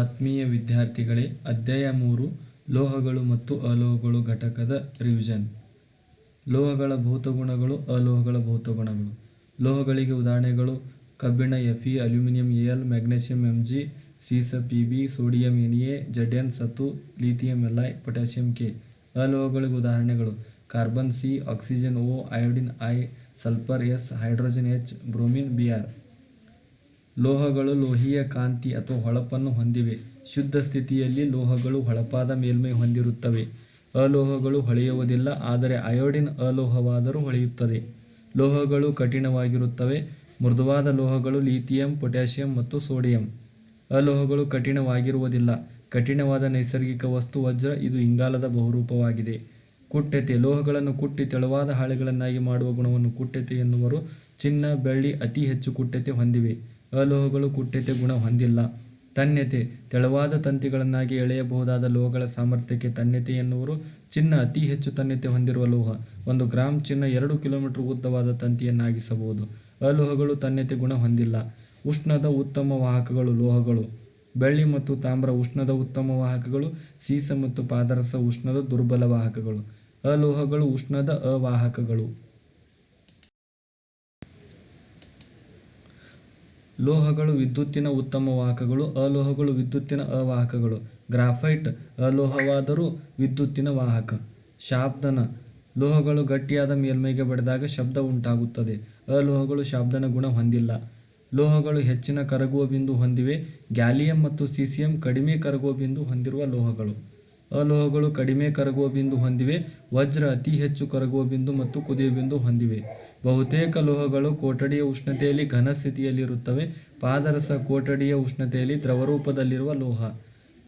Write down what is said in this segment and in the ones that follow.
ಆತ್ಮೀಯ ವಿದ್ಯಾರ್ಥಿಗಳೇ, ಅಧ್ಯಾಯ ಮೂರು, ಲೋಹಗಳು ಮತ್ತು ಅಲೋಹಗಳು ಘಟಕದ ರಿವಿಷನ್ ಲೋಹಗಳ ಭೌತಗುಣಗಳು, ಅಲೋಹಗಳ ಭೌತಗುಣಗಳು. ಲೋಹಗಳಿಗೆ ಉದಾಹರಣೆಗಳು, ಕಬ್ಬಿಣ F E aluminium L magnesium M G ಸೀಸ P B sodium N A Z N ಸತು lithium L I potassium K ಅಲೋಹಗಳಿಗೆ ಉದಾಹರಣೆಗಳು, carbon C oxygen O iodine I sulphur S hydrogen H bromine B R ಲೋಹಗಳು ಲೋಹೀಯ ಕಾಂತಿ ಅಥವಾ ಹೊಳಪನ್ನು ಹೊಂದಿವೆ. ಶುದ್ಧ ಸ್ಥಿತಿಯಲ್ಲಿ ಲೋಹಗಳು ಹೊಳಪಾದ ಮೇಲ್ಮೈ ಹೊಂದಿರುತ್ತವೆ. ಅಲೋಹಗಳು ಹೊಳೆಯುವುದಿಲ್ಲ, ಆದರೆ ಅಯೋಡಿನ್ ಅಲೋಹವಾದರೂ ಹೊಳೆಯುತ್ತದೆ. ಲೋಹಗಳು ಕಠಿಣವಾಗಿರುತ್ತವೆ. ಮೃದುವಾದ ಲೋಹಗಳು ಲೀಥಿಯಂ ಪೊಟ್ಯಾಸಿಯಂ ಮತ್ತು ಸೋಡಿಯಂ. ಅಲೋಹಗಳು ಕಠಿಣವಾಗಿರುವುದಿಲ್ಲ. ಕಠಿಣವಾದ ನೈಸರ್ಗಿಕ ವಸ್ತು ವಜ್ರ, ಇದು ಇಂಗಾಲದ ಬಹುರೂಪವಾಗಿದೆ. ಕುಟ್ಟೆತೆ, ಲೋಹಗಳನ್ನು ಕುಟ್ಟಿ ತೆಳುವಾದ ಹಾಳೆಗಳನ್ನಾಗಿ ಮಾಡುವ ಗುಣವನ್ನು ಕುಟ್ಟೆತೆ ಎನ್ನುವರು. ಚಿನ್ನ, ಬೆಳ್ಳಿ ಅತಿ ಹೆಚ್ಚು ಕುಟ್ಯತೆ ಹೊಂದಿವೆ. ಅಲೋಹಗಳು ಕುಟ್ಯತೆ ಗುಣ ಹೊಂದಿಲ್ಲ. ತನ್ಯತೆ, ತೆಳುವಾದ ತಂತಿಗಳನ್ನಾಗಿ ಎಳೆಯಬಹುದಾದ ಲೋಹಗಳ ಸಾಮರ್ಥ್ಯಕ್ಕೆ ತನ್ಯತೆ ಎನ್ನುವರು. ಚಿನ್ನ ಅತಿ ಹೆಚ್ಚು ತನ್ಯತೆ ಹೊಂದಿರುವ ಲೋಹ. ಒಂದು ಗ್ರಾಮ್ ಚಿನ್ನ ಎರಡು ಕಿಲೋಮೀಟರ್ ಉದ್ದವಾದ ತಂತಿಯನ್ನಾಗಿಸಬಹುದು. ಅಲೋಹಗಳು ತನ್ಯತೆ ಗುಣ ಹೊಂದಿಲ್ಲ. ಉಷ್ಣದ ಉತ್ತಮ ವಾಹಕಗಳು ಲೋಹಗಳು. ಬೆಳ್ಳಿ ಮತ್ತು ತಾಮ್ರ ಉಷ್ಣದ ಉತ್ತಮ ವಾಹಕಗಳು, ಸೀಸ ಮತ್ತು ಪಾದರಸ ಉಷ್ಣದ ದುರ್ಬಲ ವಾಹಕಗಳು. ಅಲೋಹಗಳು ಉಷ್ಣದ ಅವಾಹಕಗಳು. ಲೋಹಗಳು ವಿದ್ಯುತ್ತಿನ ಉತ್ತಮ ವಾಹಕಗಳು, ಅಲೋಹಗಳು ವಿದ್ಯುತ್ತಿನ ಅವಾಹಕಗಳು. ಗ್ರಾಫೈಟ್, ಅಲೋಹವಾದರೂ ವಿದ್ಯುತ್ತಿನ ವಾಹಕ. ಶಾಬ್ದನ, ಲೋಹಗಳು ಗಟ್ಟಿಯಾದ ಮೇಲ್ಮೈಗೆ ಬಡಿದಾಗ ಶಬ್ದ ಉಂಟಾಗುತ್ತದೆ. ಅಲೋಹಗಳು ಶಾಬ್ದನ ಗುಣ ಹೊಂದಿಲ್ಲ. ಲೋಹಗಳು ಹೆಚ್ಚಿನ ಕರಗುವ ಬಿಂದು ಹೊಂದಿವೆ. ಗ್ಯಾಲಿಯಂ ಮತ್ತು ಸಿಸಿಯಂ ಕಡಿಮೆ ಕರಗುವ ಬಿಂದು ಹೊಂದಿರುವ ಲೋಹಗಳು. ಅಲೋಹಗಳು ಕಡಿಮೆ ಕರಗುವ ಬಿಂದು ಹೊಂದಿವೆ, ವಜ್ರ ಅತಿ ಹೆಚ್ಚು ಕರಗುವ ಬಿಂದು ಮತ್ತು ಕುದಿಯ ಬಿಂದು ಹೊಂದಿವೆ. ಬಹುತೇಕ ಲೋಹಗಳು ಕೊಠಡಿಯ ಉಷ್ಣತೆಯಲ್ಲಿ ಘನ ಸ್ಥಿತಿಯಲ್ಲಿರುತ್ತವೆ, ಪಾದರಸ ಕೊಠಡಿಯ ಉಷ್ಣತೆಯಲ್ಲಿ ದ್ರವರೂಪದಲ್ಲಿರುವ ಲೋಹ.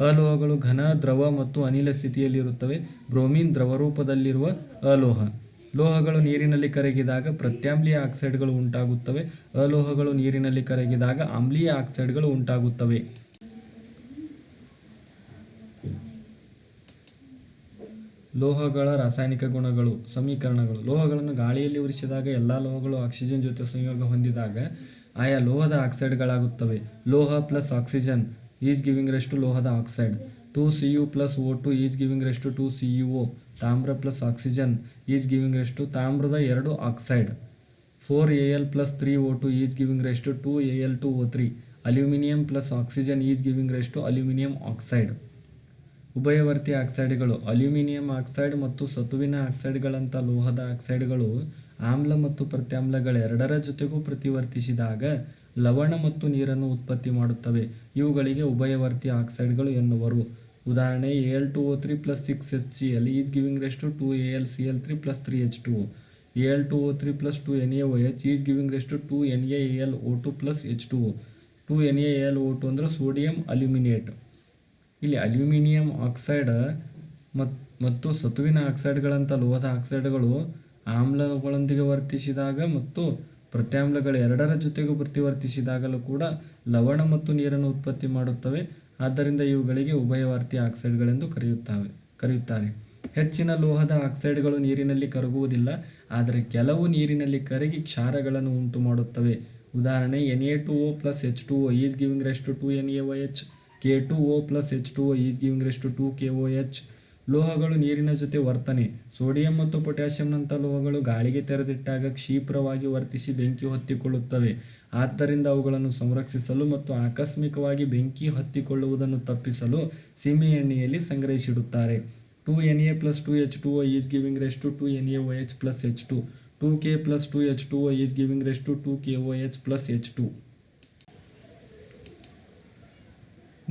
ಅಲೋಹಗಳು ಘನ, ದ್ರವ ಮತ್ತು ಅನಿಲ ಸ್ಥಿತಿಯಲ್ಲಿರುತ್ತವೆ, ಬ್ರೋಮಿನ್ ದ್ರವರೂಪದಲ್ಲಿರುವ ಅಲೋಹ. ಲೋಹಗಳು ನೀರಿನಲ್ಲಿ ಕರಗಿದಾಗ ಪ್ರತ್ಯಾಮ್ಲೀಯ ಆಕ್ಸೈಡ್ಗಳು ಉಂಟಾಗುತ್ತವೆ, ಅಲೋಹಗಳು ನೀರಿನಲ್ಲಿ ಕರಗಿದಾಗ ಆಮ್ಲೀಯ ಆಕ್ಸೈಡ್ಗಳು ಉಂಟಾಗುತ್ತವೆ. ಲೋಹಗಳ ರಾಸಾಯನಿಕ ಗುಣಗಳು, ಸಮೀಕರಣಗಳು. ಲೋಹಗಳನ್ನು ಗಾಳಿಯಲ್ಲಿ ಉರಿಸಿದಾಗ ಎಲ್ಲ ಲೋಹಗಳು ಆಕ್ಸಿಜನ್ ಜೊತೆ ಸಂಯೋಗ ಹೊಂದಿದಾಗ ಆಯಾ ಲೋಹದ ಆಕ್ಸೈಡ್ಗಳಾಗುತ್ತವೆ ಲೋಹ plus oxygen is giving rise to ಲೋಹದ oxide two C U plus O two is giving rise to two C U O ತಾಮ್ರ plus oxygen is giving rise to ತಾಮ್ರದ ಎರಡು oxide four A L plus three O two is giving rise to two A L two O three aluminium plus oxygen is giving rise to aluminium oxide ಉಭಯವರ್ತಿ ಆಕ್ಸೈಡ್ಗಳು, aluminium oxide ಮತ್ತು ಸತುವಿನ ಆಕ್ಸೈಡ್ಗಳಂಥ ಲೋಹದ ಆಕ್ಸೈಡ್ಗಳು ಆಮ್ಲ ಮತ್ತು ಪ್ರತ್ಯಾಮ್ಲಗಳೆರಡರ ಜೊತೆಗೂ ಪ್ರತಿವರ್ತಿಸಿದಾಗ ಲವಣ ಮತ್ತು ನೀರನ್ನು ಉತ್ಪತ್ತಿ ಮಾಡುತ್ತವೆ. ಇವುಗಳಿಗೆ ಉಭಯವರ್ತಿ ಆಕ್ಸೈಡ್ಗಳು ಎನ್ನುವರು. ಉದಾಹರಣೆ, A L two O three plus six H C L is giving rest to A L C L three plus three H two. A L two O three plus two N A O H is giving rest to N A L O two plus H two. Two N A L O two ಅಂದರೆ sodium aluminate. ಇಲ್ಲಿ aluminium oxide ಮತ್ ಮತ್ತು ಸತುವಿನ ಆಕ್ಸೈಡ್ಗಳಂಥ ಲೋಹದ ಆಕ್ಸೈಡ್ಗಳು ಆಮ್ಲಗಳೊಂದಿಗೆ ವರ್ತಿಸಿದಾಗ ಮತ್ತು ಪ್ರತ್ಯಾಮ್ಲಗಳ ಎರಡರ ಜೊತೆಗೂ ಪ್ರತಿವರ್ತಿಸಿದಾಗಲೂ ಕೂಡ ಲವಣ ಮತ್ತು ನೀರನ್ನು ಉತ್ಪತ್ತಿ ಮಾಡುತ್ತವೆ. ಆದ್ದರಿಂದ ಇವುಗಳಿಗೆ ಉಭಯವರ್ತಿ ಆಕ್ಸೈಡ್ಗಳೆಂದು ಕರೆಯುತ್ತವೆ ಕರೆಯುತ್ತಾರೆ. ಹೆಚ್ಚಿನ ಲೋಹದ ಆಕ್ಸೈಡ್ಗಳು ನೀರಿನಲ್ಲಿ ಕರಗುವುದಿಲ್ಲ, ಆದರೆ ಕೆಲವು ನೀರಿನಲ್ಲಿ ಕರಗಿ ಕ್ಷಾರಗಳನ್ನು ಉಂಟು ಮಾಡುತ್ತವೆ ಉದಾಹರಣೆ N A two O plus H two O is giving rise to N A O H K two O plus H two O is giving rise to K O H ಲೋಹಗಳು ನೀರಿನ ಜೊತೆ ವರ್ತನೆ. ಸೋಡಿಯಂ ಮತ್ತು ಪೊಟ್ಯಾಷಿಯಂನಂಥ ಲೋಹಗಳು ಗಾಳಿಗೆ ತೆರೆದಿಟ್ಟಾಗ ಕ್ಷೀಪ್ರವಾಗಿ ವರ್ತಿಸಿ ಬೆಂಕಿ ಹೊತ್ತಿಕೊಳ್ಳುತ್ತವೆ. ಆದ್ದರಿಂದ ಅವುಗಳನ್ನು ಸಂರಕ್ಷಿಸಲು ಮತ್ತು ಆಕಸ್ಮಿಕವಾಗಿ ಬೆಂಕಿ ಹೊತ್ತಿಕೊಳ್ಳುವುದನ್ನು ತಪ್ಪಿಸಲು ಸೀಮೆ ಎಣ್ಣೆಯಲ್ಲಿ ಸಂಗ್ರಹಿಸಿಡುತ್ತಾರೆ. Two N A plus two H two O is giving rise to two N A O H plus H two two K plus two H two O is giving rise to two K O H plus H two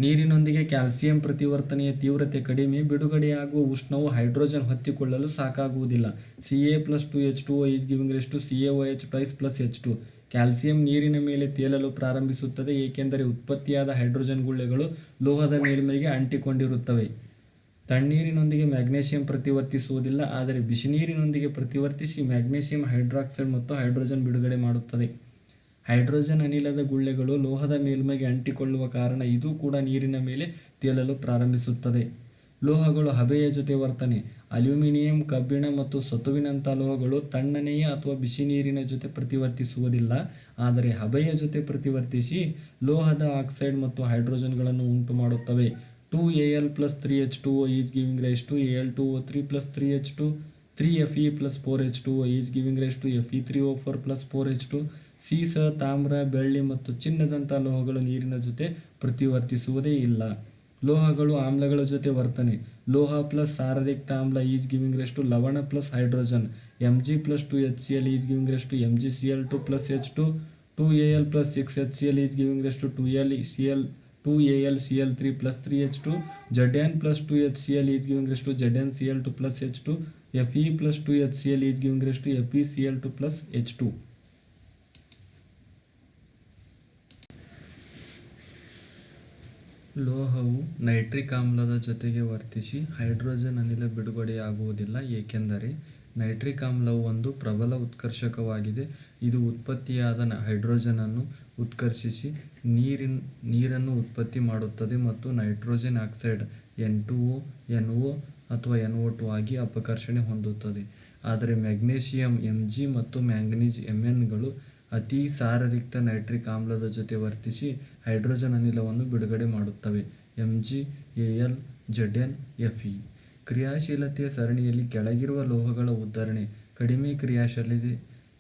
ನೀರಿನೊಂದಿಗೆ calcium ಪ್ರತಿವರ್ತನೆಯ ತೀವ್ರತೆ ಕಡಿಮೆ, ಬಿಡುಗಡೆಯಾಗುವ ಉಷ್ಣವು hydrogen ಹೊತ್ತಿಕೊಳ್ಳಲು ಸಾಕಾಗುವುದಿಲ್ಲ. C A plus two H two is giving rise to C A O H twice plus H two calcium ನೀರಿನ ಮೇಲೆ ತೇಲಲು ಪ್ರಾರಂಭಿಸುತ್ತದೆ, ಏಕೆಂದರೆ ಉತ್ಪತ್ತಿಯಾದ ಹೈಡ್ರೋಜನ್ ಗುಳ್ಳೆಗಳು ಲೋಹದ ಮೇಲ್ಮೈಗೆ ಅಂಟಿಕೊಂಡಿರುತ್ತವೆ. ತಣ್ಣೀರಿನೊಂದಿಗೆ ಮ್ಯಾಗ್ನೇಷಿಯಂ ಪ್ರತಿವರ್ತಿಸುವುದಿಲ್ಲ, ಆದರೆ ಬಿಸಿನೀರಿನೊಂದಿಗೆ ಪ್ರತಿವರ್ತಿಸಿ ಮ್ಯಾಗ್ನೇಷಿಯಂ ಹೈಡ್ರಾಕ್ಸೈಡ್ ಮತ್ತು ಹೈಡ್ರೋಜನ್ ಬಿಡುಗಡೆ ಮಾಡುತ್ತದೆ. ಹೈಡ್ರೋಜನ್ ಅನಿಲದ ಗುಳ್ಳೆಗಳು ಲೋಹದ ಮೇಲ್ಮೈಗೆ ಅಂಟಿಕೊಳ್ಳುವ ಕಾರಣ ಇದು ಕೂಡ ನೀರಿನ ಮೇಲೆ ತೇಲಲು ಪ್ರಾರಂಭಿಸುತ್ತದೆ. ಲೋಹಗಳು ಹಬೆಯ ಜೊತೆ ವರ್ತನೆ. ಅಲ್ಯೂಮಿನಿಯಂ, ಕಬ್ಬಿಣ ಮತ್ತು ಸತುವಿನಂಥ ಲೋಹಗಳು ತಣ್ಣನೆಯ ಅಥವಾ ಬಿಸಿ ನೀರಿನ ಜೊತೆ ಪ್ರತಿವರ್ತಿಸುವುದಿಲ್ಲ. ಆದರೆ ಹಬೆಯ ಜೊತೆ ಪ್ರತಿವರ್ತಿಸಿ ಲೋಹದ ಆಕ್ಸೈಡ್ ಮತ್ತು ಹೈಡ್ರೋಜನ್ಗಳನ್ನು ಉಂಟು ಮಾಡುತ್ತವೆ. Two A L plus three H two is giving rise to A L two O three plus three H two, three F E plus four H two is giving rise to, F E three O four plus four H two ಸೀಸ, ತಾಮ್ರ, ಬೆಳ್ಳಿ ಮತ್ತು ಚಿನ್ನದಂಥ ಲೋಹಗಳು ನೀರಿನ ಜೊತೆ ಪ್ರತಿವರ್ತಿಸುವುದೇ ಇಲ್ಲ. ಲೋಹಗಳು ಆಮ್ಲಗಳ ಜೊತೆ ವರ್ತನೆ. ಲೋಹ ಪ್ಲಸ್ ಸಾರರಿಕ್ತ ಆಮ್ಲ ಈಸ್ ಗಿವಿಂಗ್ ರೆಸ್ಟು ಲವಣ plus hydrogen. M G plus two H C L is giving rise to M G C L two plus H two two A L plus six H C L is giving rise to two L C L two A L C L three plus three H two Z N plus two H C L is giving rise to Z N C L two plus H two F E plus two H C L is giving rise to F E C L two plus H two. ಲೋಹವು nitric ಆಮ್ಲದ ಜೊತೆಗೆ ವರ್ತಿಸಿ hydrogen ಅನಿಲ ಬಿಡುಗಡೆಯಾಗುವುದಿಲ್ಲ, ಏಕೆಂದರೆ nitric ಆಮ್ಲವು ಒಂದು ಪ್ರಬಲ ಉತ್ಕರ್ಷಕವಾಗಿದೆ. ಇದು ಉತ್ಪತ್ತಿಯಾದ ಹೈಡ್ರೋಜನನ್ನು ಉತ್ಕರ್ಷಿಸಿ ನೀರಿನ ನೀರನ್ನು ಉತ್ಪತ್ತಿ ಮಾಡುತ್ತದೆ ಮತ್ತು nitrogen oxide N two O N O ಅಥವಾ ಎನ್ ಒ ಟು ಆಗಿ ಅಪಕರ್ಷಣೆ ಹೊಂದುತ್ತದೆ. ಆದರೆ ಮೆಗ್ನೀಷಿಯಂ ಎಂ ಜಿ ಮತ್ತು ಮ್ಯಾಂಗನೀಸ್ ಎಂ ಎನ್ಗಳು ಅತಿ ಸಾರರಿಕ್ತ ನೈಟ್ರಿಕ್ ಆಮ್ಲದ ಜೊತೆ ವರ್ತಿಸಿ ಹೈಡ್ರೋಜನ್ ಅನಿಲವನ್ನು ಬಿಡುಗಡೆ ಮಾಡುತ್ತವೆ. M G A L, Z N, F E. ಕ್ರಿಯಾಶೀಲತೆಯ ಸರಣಿಯಲ್ಲಿ ಕೆಳಗಿರುವ ಲೋಹಗಳ ಉದಾಹರಣೆ ಕಡಿಮೆ ಕ್ರಿಯಾಶೀಲತೆ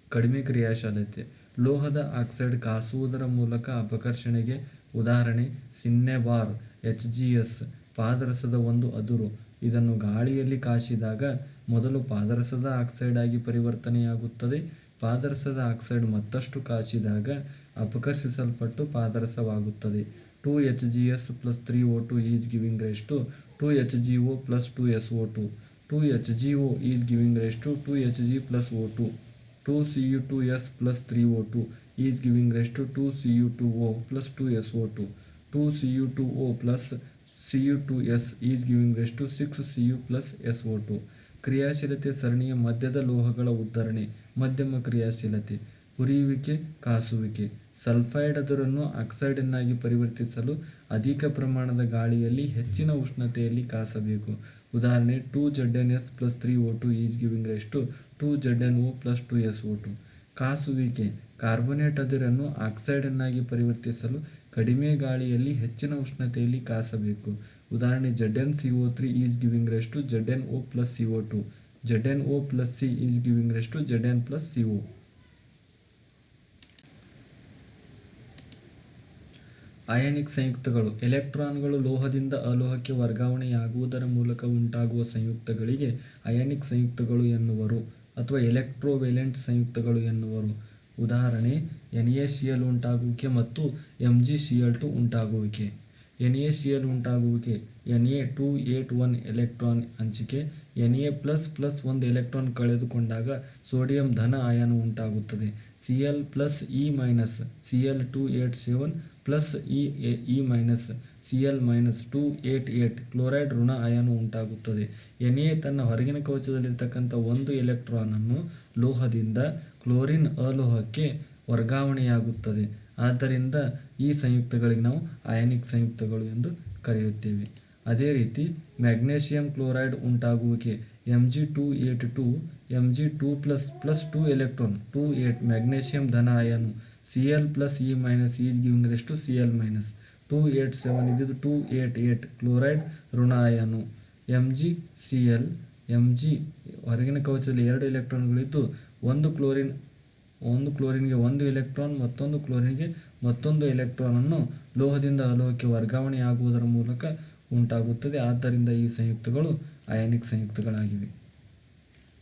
ಕಡಿಮೆ ಕ್ರಿಯಾಶೀಲತೆ ಲೋಹದ ಆಕ್ಸೈಡ್ ಕಾಸುವುದರ ಮೂಲಕ ಅಪಕರ್ಷಣೆಗೆ ಉದಾಹರಣೆ ಸಿನ್ನೆಬಾರ್ ಎಚ್ ಜಿ ಎಸ್, ಪಾದರಸದ ಒಂದು ಅದುರು. ಇದನ್ನು ಗಾಳಿಯಲ್ಲಿ ಕಾಸಿದಾಗ ಮೊದಲು ಪಾದರಸದ ಆಕ್ಸೈಡ್ ಆಗಿ ಪರಿವರ್ತನೆಯಾಗುತ್ತದೆ. ಪಾದರಸದ ಆಕ್ಸೈಡ್ ಮತ್ತಷ್ಟು ಕಾಸಿದಾಗ ಅಪಕರ್ಷಿಸಲ್ಪಟ್ಟು ಪಾದರಸವಾಗುತ್ತದೆ. Two H G S plus three O two is giving rise to two H G O plus two S O two. Two H G O is giving rise to two two H G plus O two. Two C U two S plus three O two is giving rise to two C U two O plus two S two two C U two plus C U two S giving to six C U plus S two ಕ್ರಿಯಾಶೀಲತೆ ಸರಣಿಯ ಮಧ್ಯದ ಲೋಹಗಳ ಉದ್ಧರಣೆ, ಮಧ್ಯಮ ಕ್ರಿಯಾಶೀಲತೆ ಹುರಿಯುವಿಕೆ ಕಾಸುವಿಕೆ. Sulphide ಅದರನ್ನು ಆಕ್ಸೈಡನ್ನಾಗಿ ಪರಿವರ್ತಿಸಲು ಅಧಿಕ ಪ್ರಮಾಣದ ಗಾಳಿಯಲ್ಲಿ ಹೆಚ್ಚಿನ ಉಷ್ಣತೆಯಲ್ಲಿ ಕಾಸಬೇಕು. ಉದಾಹರಣೆ two Z N S plus three O two is giving rise to, two Z N O plus two S O two. ಕಾಸುವಿಕೆ, carbonate ಅದಿರನ್ನು ಆಕ್ಸೈಡನ್ನಾಗಿ ಪರಿವರ್ತಿಸಲು ಕಡಿಮೆ ಗಾಳಿಯಲ್ಲಿ ಹೆಚ್ಚಿನ ಉಷ್ಣತೆಯಲ್ಲಿ ಕಾಸಬೇಕು. ಉದಾಹರಣೆ Z N C O three is giving rise to Z N O plus C O two Z N O plus C is giving rise to Z N plus C O. Ionic ಸಂಯುಕ್ತಗಳು ಎಲೆಕ್ಟ್ರಾನ್ಗಳು ಲೋಹದಿಂದ ಅಲೋಹಕ್ಕೆ ವರ್ಗಾವಣೆಯಾಗುವುದರ ಮೂಲಕ ಉಂಟಾಗುವ ಸಂಯುಕ್ತಗಳಿಗೆ ionic ಸಂಯುಕ್ತಗಳು ಎನ್ನುವರು ಅಥವಾ ಎಲೆಕ್ಟ್ರೋವೆಲೆಂಟ್ ಸಂಯುಕ್ತಗಳು ಎನ್ನುವರು. ಉದಾಹರಣೆ, ಎನ್ ಎ ಸಿ ಎಲ್ ಉಂಟಾಗುವಿಕೆ ಮತ್ತು M G C L two ಉಂಟಾಗುವಿಕೆ. N A C L ಉಂಟಾಗುವಿಕೆ, N A two eight one electron ಹಂಚಿಕೆ, ಎನ್ ಎ ಪ್ಲಸ್ ಪ್ಲಸ್ ಒಂದು ಎಲೆಕ್ಟ್ರಾನ್ ಕಳೆದುಕೊಂಡಾಗ ಸೋಡಿಯಂ ಧನ ಅಯಾನು ಉಂಟಾಗುತ್ತದೆ. C L plus E minus C L two eight seven plus E E minus C L minus two eight eight chloride ಋಣ ಅಯಾನು ಉಂಟಾಗುತ್ತದೆ. N A ತನ್ನ ಹೊರಗಿನ ಕವಚದಲ್ಲಿರ್ತಕ್ಕಂಥ ಒಂದು ಎಲೆಕ್ಟ್ರಾನನ್ನು ಲೋಹದಿಂದ ಕ್ಲೋರಿನ್ ಅಲೋಹಕ್ಕೆ ವರ್ಗಾವಣೆಯಾಗುತ್ತದೆ. ಆದ್ದರಿಂದ ಈ ಸಂಯುಕ್ತಗಳಿಗೆ ನಾವು ಅಯಾನಿಕ್ ಸಂಯುಕ್ತಗಳು ಎಂದು ಕರೆಯುತ್ತೇವೆ. ಅದೇ ರೀತಿ magnesium chloride ಉಂಟಾಗುವಿಕೆ M G two eight two M G two plus plus two electron two eight magnesium ಧನ ಅಯಾನು C L plus E minus is giving rise to C L minus two eight seven ಇದ್ದಿದ್ದು two eight eight chloride ಋಣ ಅಯಾನು M G C L M G ಹೊರಗಿನ ಕವಚದಲ್ಲಿ ಎರಡು ಎಲೆಕ್ಟ್ರಾನ್ಗಳಿದ್ದು ಒಂದು chlorine, ಒಂದು ಕ್ಲೋರಿನ್ಗೆ ಒಂದು electron ಮತ್ತೊಂದು ಕ್ಲೋರಿನ್ಗೆ ಮತ್ತೊಂದು ಎಲೆಕ್ಟ್ರಾನನ್ನು ಲೋಹದಿಂದ ಅಲೋಹಕ್ಕೆ ವರ್ಗಾವಣೆಯಾಗುವುದರ ಮೂಲಕ ಉಂಟಾಗುತ್ತದೆ. ಆದ್ದರಿಂದ ಈ ಸಂಯುಕ್ತಗಳು ಅಯಾನಿಕ್ ಸಂಯುಕ್ತಗಳಾಗಿವೆ.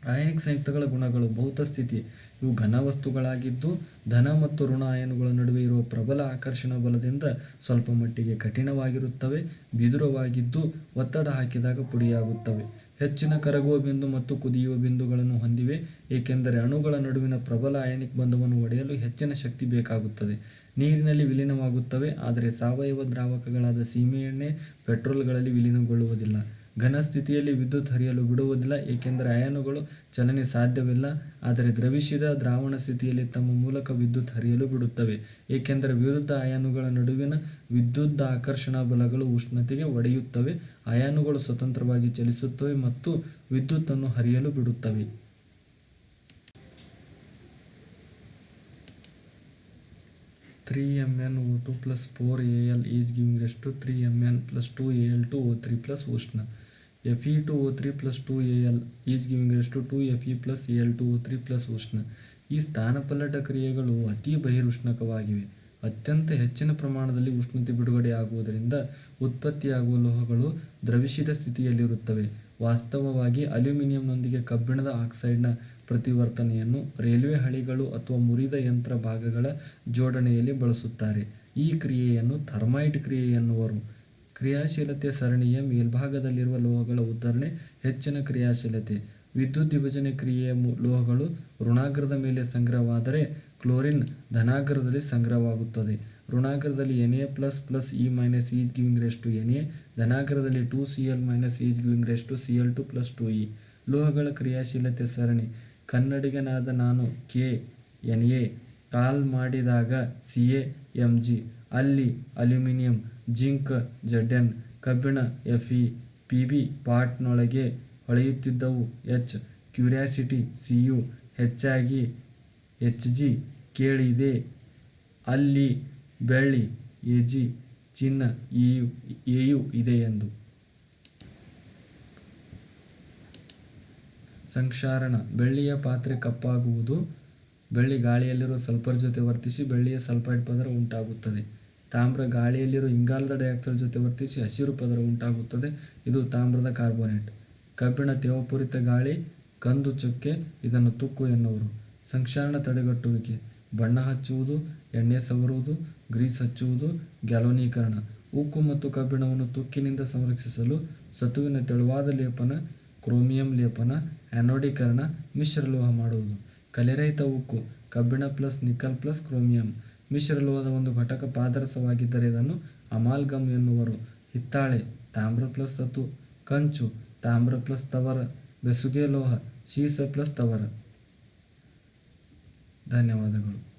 ಅಯಾನಿಕ್ ಸಂಯುಕ್ತಗಳ ಗುಣಗಳು ಭೌತ ಸ್ಥಿತಿ. ಇವು ಘನವಸ್ತುಗಳಾಗಿದ್ದು ಧನ ಮತ್ತು ಋಣ ಅಯಾನುಗಳ ನಡುವೆ ಇರುವ ಪ್ರಬಲ ಆಕರ್ಷಣ ಬಲದಿಂದ ಸ್ವಲ್ಪ ಮಟ್ಟಿಗೆ ಕಠಿಣವಾಗಿರುತ್ತವೆ. ಬಿದುರವಾಗಿದ್ದು ಒತ್ತಡ ಹಾಕಿದಾಗ ಪುಡಿಯಾಗುತ್ತವೆ. ಹೆಚ್ಚಿನ ಕರಗುವ ಬಿಂದು ಮತ್ತು ಕುದಿಯುವ ಬಿಂದುಗಳನ್ನು ಹೊಂದಿವೆ. ಏಕೆಂದರೆ ಅಣುಗಳ ನಡುವಿನ ಪ್ರಬಲ ಅಯಾನಿಕ್ ಬಂಧವನ್ನು ಒಡೆಯಲು ಹೆಚ್ಚಿನ ಶಕ್ತಿ ಬೇಕಾಗುತ್ತದೆ. ನೀರಿನಲ್ಲಿ ವಿಲೀನವಾಗುತ್ತವೆ, ಆದರೆ ಸಾವಯವ ದ್ರಾವಕಗಳಾದ ಸೀಮೆಎಣ್ಣೆ ಪೆಟ್ರೋಲ್ಗಳಲ್ಲಿ ವಿಲೀನಗೊಳ್ಳುವುದಿಲ್ಲ. ಘನ ಸ್ಥಿತಿಯಲ್ಲಿ ವಿದ್ಯುತ್ ಹರಿಯಲು ಬಿಡುವುದಿಲ್ಲ, ಏಕೆಂದರೆ ಅಯಾನುಗಳು ಚಲನೆ ಸಾಧ್ಯವಿಲ್ಲ, ಆದರೆ ದ್ರವಿಸಿದ ದ್ರಾವಣ ಸ್ಥಿತಿಯಲ್ಲಿ ತಮ್ಮ ಮೂಲಕ ವಿದ್ಯುತ್ ಹರಿಯಲು ಬಿಡುತ್ತವೆ, ಏಕೆಂದರೆ ವಿರುದ್ಧ ಅಯಾನುಗಳ ನಡುವಿನ ವಿದ್ಯುತ್ ಆಕರ್ಷಣಾ ಬಲಗಳು ಉಷ್ಣತೆಗೆ ಒಡೆಯುತ್ತವೆ, ಅಯಾನುಗಳು ಸ್ವತಂತ್ರವಾಗಿ ಚಲಿಸುತ್ತವೆ ಮತ್ತು ವಿದ್ಯುತ್ತನ್ನು ಹರಿಯಲು ಬಿಡುತ್ತವೆ. Three M N O two plus four A L is giving rise to three M N plus two A L two O three plus ಉಷ್ಣ F E two O three plus two A L is giving rise to two F E plus A L two O three plus ಉಷ್ಣ ಈ ಸ್ಥಾನಪಲ್ಲಟ ಕ್ರಿಯೆಗಳು ಅತಿ ಬಹಿರುಷ್ಣಕವಾಗಿವೆ. ಅತ್ಯಂತ ಹೆಚ್ಚಿನ ಪ್ರಮಾಣದಲ್ಲಿ ಉಷ್ಣತೆ ಬಿಡುಗಡೆಯಾಗುವುದರಿಂದ ಉತ್ಪತ್ತಿಯಾಗುವ ಲೋಹಗಳು ದ್ರವಿಸಿದ ಸ್ಥಿತಿಯಲ್ಲಿರುತ್ತವೆ. ವಾಸ್ತವವಾಗಿ ಅಲ್ಯೂಮಿನಿಯಂನೊಂದಿಗೆ ಕಬ್ಬಿಣದ ಆಕ್ಸೈಡ್ನ ಪ್ರತಿವರ್ತನೆಯನ್ನು ರೈಲ್ವೆ ಹಳಿಗಳು ಅಥವಾ ಮುರಿದ ಯಂತ್ರ ಭಾಗಗಳ ಜೋಡಣೆಯಲ್ಲಿ ಬಳಸುತ್ತಾರೆ. ಈ ಕ್ರಿಯೆಯನ್ನು ಥರ್ಮೈಟ್ ಕ್ರಿಯೆ ಎನ್ನುವರು. ಕ್ರಿಯಾಶೀಲತೆ ಸರಣಿಯ ಮೇಲ್ಭಾಗದಲ್ಲಿರುವ ಲೋಹಗಳ ಉದಾಹರಣೆ ಹೆಚ್ಚಿನ ಕ್ರಿಯಾಶೀಲತೆ. ವಿದ್ಯುತ್ ವಿಭಜನೆ ಕ್ರಿಯೆಯ ಲೋಹಗಳು ಋಣಾಗ್ರದ ಮೇಲೆ ಸಂಗ್ರಹವಾದರೆ ಕ್ಲೋರಿನ್ ಧನಾಗ್ರದಲ್ಲಿ ಸಂಗ್ರಹವಾಗುತ್ತದೆ. ಋಣಾಗ್ರದಲ್ಲಿ N A plus plus E minus is giving rise to N A ಧನಾಗ್ರದಲ್ಲಿ two C L minus is giving rise to C L two plus two E ಲೋಹಗಳ ಕ್ರಿಯಾಶೀಲತೆ ಸರಣಿ. ಕನ್ನಡಿಗನಾದ ನಾನು ಕೆ ಎನ್ ಎ ಕಾಲ್ ಮಾಡಿದಾಗ C A M G, ಅಲ್ಲಿ aluminium, zinc Z N ಕಬ್ಬಿಣ F E P B ಪಾಟ್ನೊಳಗೆ ಹೊಳೆಯುತ್ತಿದ್ದವು. H curiosity C U ಹೆಚ್ಚಾಗಿ ಎಚ್ ಜಿ ಕೇಳಿದೆ. ಅಲ್ಲಿ ಬೆಳ್ಳಿ, ಎ ಜಿ ಚಿನ್ನ ಇಯು, ಎಯು ಇದೆ ಎಂದು. ಸಂಕ್ಷಾರಣ. ಬೆಳ್ಳಿಯ ಪಾತ್ರೆ ಕಪ್ಪಾಗುವುದು ಬೆಳ್ಳಿ ಗಾಳಿಯಲ್ಲಿರುವ ಸಲ್ಫರ್ ಜೊತೆ ವರ್ತಿಸಿ ಬೆಳ್ಳಿಯ ಸಲ್ಫೈಡ್ ಪದರ ಉಂಟಾಗುತ್ತದೆ. ತಾಮ್ರ ಗಾಳಿಯಲ್ಲಿರುವ ಇಂಗಾಲದ ಡೈಆಕ್ಸೈಡ್ ಜೊತೆ ವರ್ತಿಸಿ ಹಸಿರು ಪದರ ಉಂಟಾಗುತ್ತದೆ. ಇದು ತಾಮ್ರದ ಕಾರ್ಬೋನೇಟ್. ಕಬ್ಬಿಣ ತೇವಪೂರಿತ ಗಾಳಿ, ಕಂದು ಚುಕ್ಕೆ, ಇದನ್ನು ತುಕ್ಕು ಎನ್ನುವರು. ಸಂಕ್ಷಾರಣ ತಡೆಗಟ್ಟುವಿಕೆ. ಬಣ್ಣ ಹಚ್ಚುವುದು, ಎಣ್ಣೆ ಸವರುವುದು, ಗ್ರೀಸ್ ಹಚ್ಚುವುದು, ಗ್ಯಾಲೋನೀಕರಣ. ಉಕ್ಕು ಮತ್ತು ಕಬ್ಬಿಣವನ್ನು ತುಕ್ಕಿನಿಂದ ಸಂರಕ್ಷಿಸಲು ಸತುವಿನ ತೆಳುವಾದ ಲೇಪನ, ಕ್ರೋಮಿಯಂ ಲೇಪನ ಆ್ಯನೋಡೀಕರಣ ಮಿಶ್ರಲೋಹ ಮಾಡುವುದು. ಕಲೆರಹಿತ ಉಕ್ಕು ಕಬ್ಬಿಣ ಪ್ಲಸ್ ನಿಕಲ್ ಪ್ಲಸ್ ಕ್ರೋಮಿಯಂ, ಮಿಶ್ರಲೋಹದ ಒಂದು ಘಟಕ ಪಾದರಸವಾಗಿದ್ದರೆ ಇದನ್ನು ಅಮಾಲ್ಗಮ್ ಎನ್ನುವರು. ಹಿತ್ತಾಳೆ, ತಾಮ್ರ ಪ್ಲಸ್ ಸತು ಕಂಚು, ತಾಮ್ರ ಪ್ಲಸ್ ತವರ, ಬೆಸುಗೆ ಲೋಹ, ಶೀಸ ಪ್ಲಸ್ ತವರ. ಧನ್ಯವಾದಗಳು.